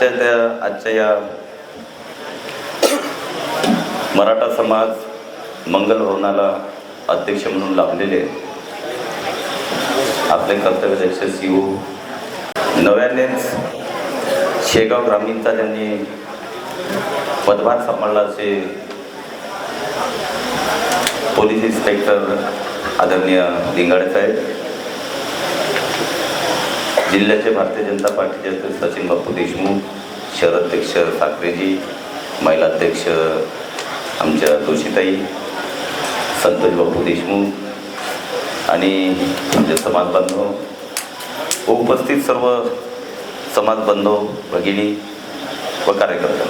आजच्या त्या आजच्या या मराठा समाज मंगल भवनाला अध्यक्ष म्हणून लाभलेले आपले कर्तव्यदक्ष सी ओ नव्यानेच शेगाव ग्रामीणचा त्यांनी पदभार सांभाळला असे पोलीस इन्स्पेक्टर आदरणीय लिंगाडे साहेब जिल्ह्याचे भारतीय जनता पार्टीचे अध्यक्ष सचिन बापू देशमुख शहर अध्यक्ष साखरेजी महिला अध्यक्ष आमच्या जोशीताई संतोष बापू देशमुख आणि आमचे समाज बांधव उपस्थित सर्व समाज बांधव भगिनी व कार्यकर्ते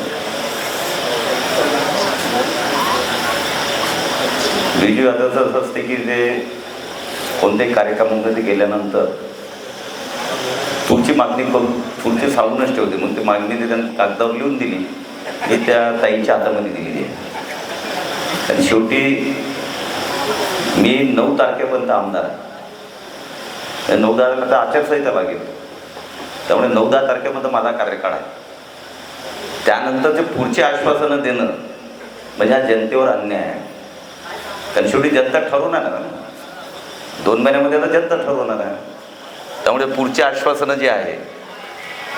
बिजू यादवचं असं असते की ते कोणत्याही कार्यक्रमामध्ये गेल्यानंतर पुढची मागणी करून पुढची सांगूनच ठेवते. मग ती मागणी ते त्यांना कागदावर लिहून दिली. मी त्या ताईंच्या हातामध्ये दिलेली आहे. आणि शेवटी मी नऊ तारखेपर्यंत आमदार आहे. नऊ तारखेपर्यंत आचारसंहिता लागेल. त्यामुळे नऊ दहा तारखेपर्यंत माझा कार्यकाळ आहे. त्यानंतर ते पुढची आश्वासनं देणं म्हणजे हा जनतेवर अन्याय आहे. कारण शेवटी जनता ठरवणार ना. दोन महिन्यामध्ये आता जनता ठरवणार आहे. त्यामुळे पुढची आश्वासनं जी आहे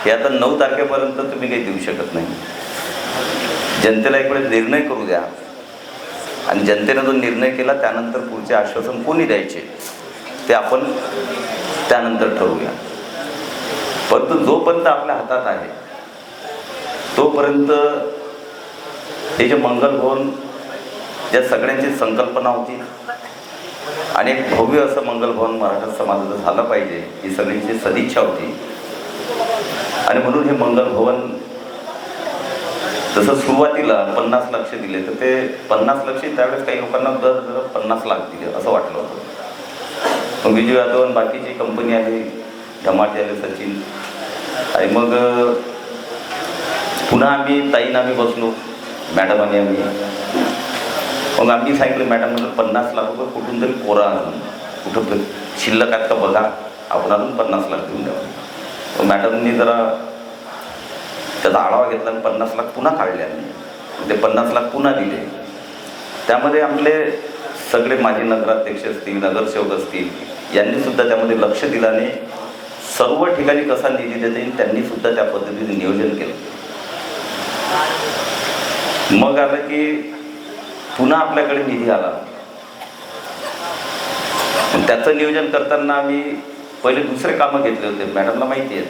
हे आता नऊ तारखेपर्यंत तुम्ही काही देऊ शकत नाही. जनतेला एक वेळेस निर्णय करू द्या. आणि जनतेनं जो निर्णय केला त्यानंतर पुढचे आश्वासन कोणी द्यायचे ते आपण त्यानंतर ठरवूया. परंतु जोपर्यंत आपल्या हातात आहे तोपर्यंत हे जे मंगल भवन ज्या सगळ्यांची संकल्पना होती आणि एक भव्य असं मंगल भवन मराठा समाजाचं झालं पाहिजे ही सगळ्यांची सदिच्छा होती. आणि म्हणून हे मंगल भवन जसं सुरुवातीला पन्नास लक्ष दिले तर ते पन्नास लक्ष त्यावेळेस काही लोकांना दर दर पन्नास लाख दिले असं वाटलं होतं. मग विजय यादव आणि बाकीची कंपनी आली धमाटे आले सचिन. आणि मग पुन्हा आम्ही ताईन आम्ही बसलो मॅडम आणि आम्ही. मग आम्ही सांगितलं मॅडम म्हणलं पन्नास लाख रुपये कुठून तरी कोरा आणून कुठं तरी शिल्लक आहेत का बघा. आपण आणून पन्नास लाख देऊन द्या मग मॅडमनी जरा त्याचा आढावा घेतला आणि पन्नास लाख पुन्हा काढले आम्ही. ते पन्नास लाख पुन्हा दिले. त्यामध्ये आपले सगळे माजी नगराध्यक्ष असतील नगरसेवक असतील यांनी सुद्धा त्यामध्ये लक्ष दिलं आणि सर्व ठिकाणी कसा निधी देता येईल त्यांनी सुद्धा त्या पद्धतीने नियोजन केलं. मग आलं की पुन्हा आपल्याकडे निधी आला. त्याचं नियोजन करताना आम्ही पहिले दुसरे कामं घेतले होते. मॅडमला माहिती आहेत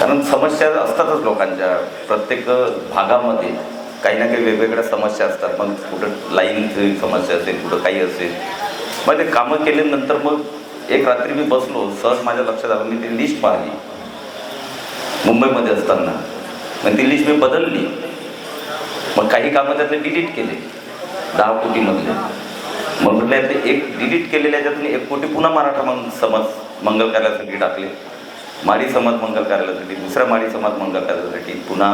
कारण समस्या असतातच लोकांच्या. प्रत्येक भागामध्ये काही ना काही वेगवेगळ्या समस्या असतात. मग कुठं लाईनची समस्या असेल कुठं काही असेल. मग ते कामं केल्यानंतर मग एक रात्री मी बसलो. सहज माझ्या लक्षात आलं. मी ती लिस्ट पाहिली. मुंबईमध्ये असताना. मग ती लिस्ट मी बदलली. मग काही कामं त्यातले डिलीट केले. दहा कोटीमधले. मग म्हटलं यातले एक डिलीट केलेल्या त्यातून एक कोटी पुन्हा मराठा मग समाज मंगल कार्यासाठी टाकले. माळी समाज मंगल कार्यालयासाठी दुसऱ्या माळी समाज मंगल कार्यालयासाठी पुन्हा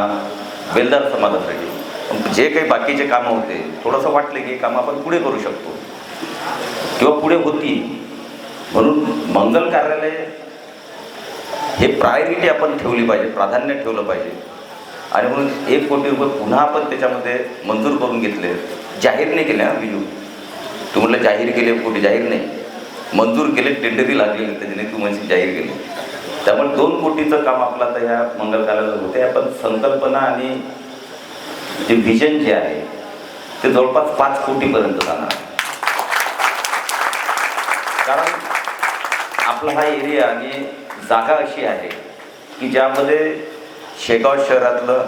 बेलदार समाजासाठी. पण जे काही बाकीचे कामं होते थोडंसं वाटले की हे कामं आपण पुढे करू शकतो. किंवा पुढे होती म्हणून मंगल कार्यालय हे प्रायोरिटी आपण ठेवली पाहिजे प्राधान्य ठेवलं पाहिजे. आणि म्हणून एक कोटी रुपये पुन्हा आपण त्याच्यामध्ये मंजूर करून घेतले. जाहीर नाही केले हा बिजू तू म्हटलं जाहीर केले कोटी जाहीर नाही. मंजूर केले टेंडरी लागले त्याच्याने तू म्हणजे जाहीर केले. त्यामुळे दोन कोटीचं काम आपलं आता ह्या मंगलकाराला होते पण संकल्पना आणि जे व्हिजन जे आहे ते जवळपास पाच कोटीपर्यंत जाणार. कारण आपला हा एरिया आणि जागा अशी आहे की ज्यामध्ये शेगाव शहरातलं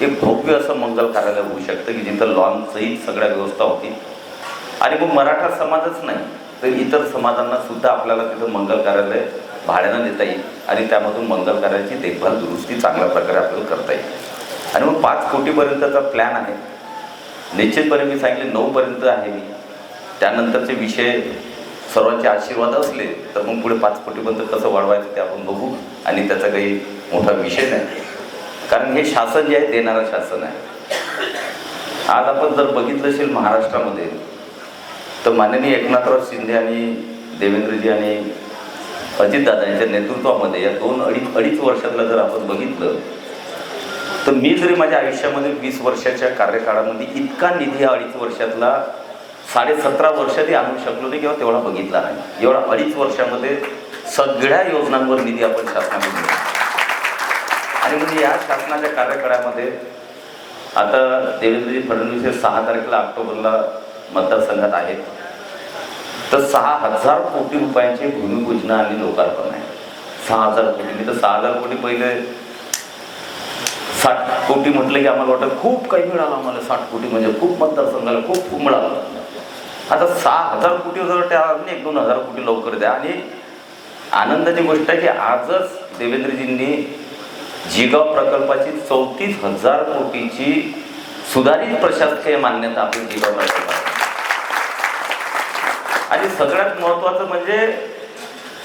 एक भव्य असं मंगल कार्यालय होऊ शकतं की जिथं लॉनचंही सगळ्या व्यवस्था होती आणि मग मराठा समाजच नाही तर इतर समाजांना सुद्धा आपल्याला तिथं मंगल कार्यालय भाड्यानं देता येईल आणि त्यामधून मंगल कार्याची देखभाल दुरुस्ती चांगल्या प्रकारे आपल्याला करता येईल. आणि मग पाच कोटीपर्यंतचा प्लॅन आहे. निश्चितपणे मी सांगितले नऊपर्यंत आहे मी. त्यानंतरचे विषय सर्वांचे आशीर्वाद असले तर मग पुढे पाच कोटीपर्यंत कसं वाढवायचं ते आपण बघू. आणि त्याचा काही मोठा विषय नाही. कारण हे शासन जे आहे देणारं शासन आहे. आज आपण जर बघितलं असेल महाराष्ट्रामध्ये तर माननीय एकनाथराव शिंदे आणि देवेंद्रजी आणि अजितदादा यांच्या नेतृत्वामध्ये या दोन अडीच अडीच वर्षातलं जर आपण बघितलं तर मी जरी माझ्या आयुष्यामध्ये वीस वर्षाच्या कार्यकाळामध्ये इतका निधी अडीच वर्षातला साडे सतरा वर्षातही आणू शकलो नाही किंवा तेवढा बघितला नाही. एवढा अडीच वर्षामध्ये सगळ्या योजनांवर निधी आपण शासनामध्ये आणि म्हणजे या शासनाच्या कार्यकाळामध्ये आता देवेंद्रजी फडणवीस हे सहा तारखेला ऑक्टोबरला मतदारसंघात आहेत. तर सहा हजार कोटी रुपयांची भूमिपूजना आणि लोकार्पण आहे. सहा हजार कोटी मी तर सहा हजार कोटी पहिले साठ कोटी म्हटलं की आम्हाला वाटतं खूप काही मिळालं आम्हाला साठ कोटी म्हणजे खूप मतदारसंघाला खूप खूप मिळालं. आता सहा हजार कोटी जर त्या एक दोन हजार कोटी लवकर द्या आणि आनंदाची गोष्ट आहे की आजच देवेंद्रजींनी जिगाव प्रकल्पाची चौतीस हजार कोटीची सुधारित प्रशासकीय मान्यता आपली जिगाव प्रकल्पाला आणि सगळ्यात महत्त्वाचं म्हणजे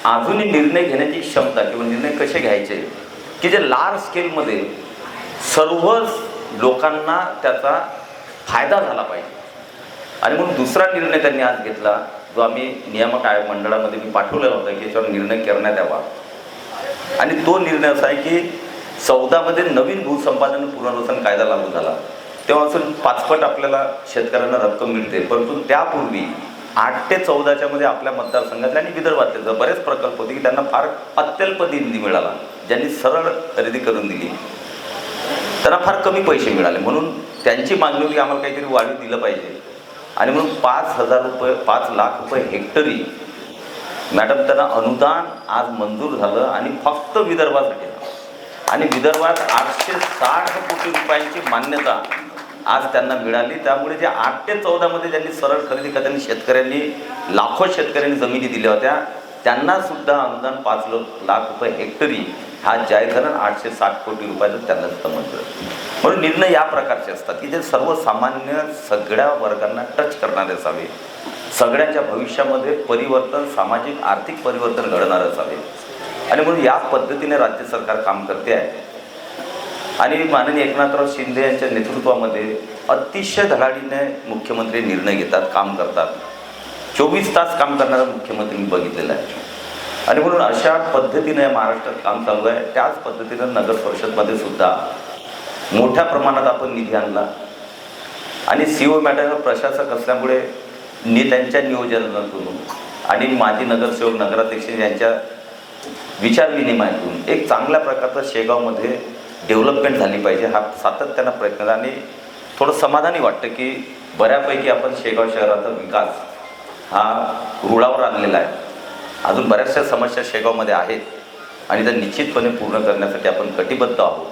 अजूनही निर्णय घेण्याची क्षमता किंवा निर्णय कसे घ्यायचे की जे लार्ज स्केलमध्ये सर्वच लोकांना त्याचा फायदा झाला पाहिजे. आणि म्हणून दुसरा निर्णय त्यांनी आज घेतला जो आम्ही नियामक आयोग मंडळामध्ये मी पाठवलेला होता की याच्यावर निर्णय करण्यात यावा. आणि तो निर्णय असा आहे की चौदामध्ये नवीन भूसंपादन पुनर्वसन कायदा लागू झाला. तेव्हापासून पाचपट आपल्याला शेतकऱ्यांना रक्कम मिळते. परंतु त्यापूर्वी आठ ते चौदाच्या मध्ये आपल्या मतदारसंघातल्या आणि विदर्भातले बरेच प्रकल्प होते की त्यांना फार अत्यल्प निधी मिळाला ज्यांनी सरळ खरेदी करून दिली. त्यांना फार कमी पैसे मिळाले. म्हणून त्यांची मागणी होती आम्हाला काहीतरी वाढीव दिलं पाहिजे. आणि म्हणून पाच हजार रुपये पाच लाख रुपये हेक्टरी मॅडम त्यांना अनुदान आज मंजूर झालं आणि फक्त विदर्भासाठी. आणि विदर्भात आठशे साठ कोटी रुपयांची मान्यता आज त्यांना मिळाली. त्यामुळे जे आठ ते चौदामध्ये ज्यांनी सरळ खरेदी करताना शेतकऱ्यांनी लाखो शेतकऱ्यांनी जमिनी दिल्या होत्या. त्यांना सुद्धा अनुदान पाच लाख रुपये हेक्टरी हा जाहीर झाला आठशे साठ कोटी रुपयाचं त्यांना सुद्धा म्हणून निर्णय या प्रकारचे असतात की जे सर्वसामान्य सगळ्या वर्गांना टच करणारे असावे. सगळ्यांच्या भविष्यामध्ये परिवर्तन सामाजिक आर्थिक परिवर्तन घडणार असावे. आणि म्हणून या पद्धतीने राज्य सरकार काम करते आहे. आणि माननीय एकनाथराव शिंदे यांच्या नेतृत्वामध्ये अतिशय धडाडीने मुख्यमंत्री निर्णय घेतात काम करतात. चोवीस तास काम करणारा मुख्यमंत्री मी बघितलेला आहे. आणि म्हणून अशा पद्धतीने महाराष्ट्रात काम चालू आहे. त्याच पद्धतीनं नगर परिषदमध्ये सुद्धा मोठ्या प्रमाणात आपण निधी आणला. आणि सी ओ मॅटर प्रशासक असल्यामुळे नि त्यांच्या नियोजनातून आणि माजी नगरसेवक नगराध्यक्ष यांच्या विचारविनिमयातून एक चांगल्या प्रकारचा शेगावमध्ये डेव्हलपमेंट झाली पाहिजे हा सातत्यानं प्रयत्न आणि थोडं समाधानी वाटतं की बऱ्यापैकी आपण शेगाव शहराचा विकास हा रुळावर आणलेला आहे. अजून बऱ्याचशा समस्या शेगावमध्ये आहेत आणि त्या निश्चितपणे पूर्ण करण्यासाठी आपण कटिबद्ध आहोत.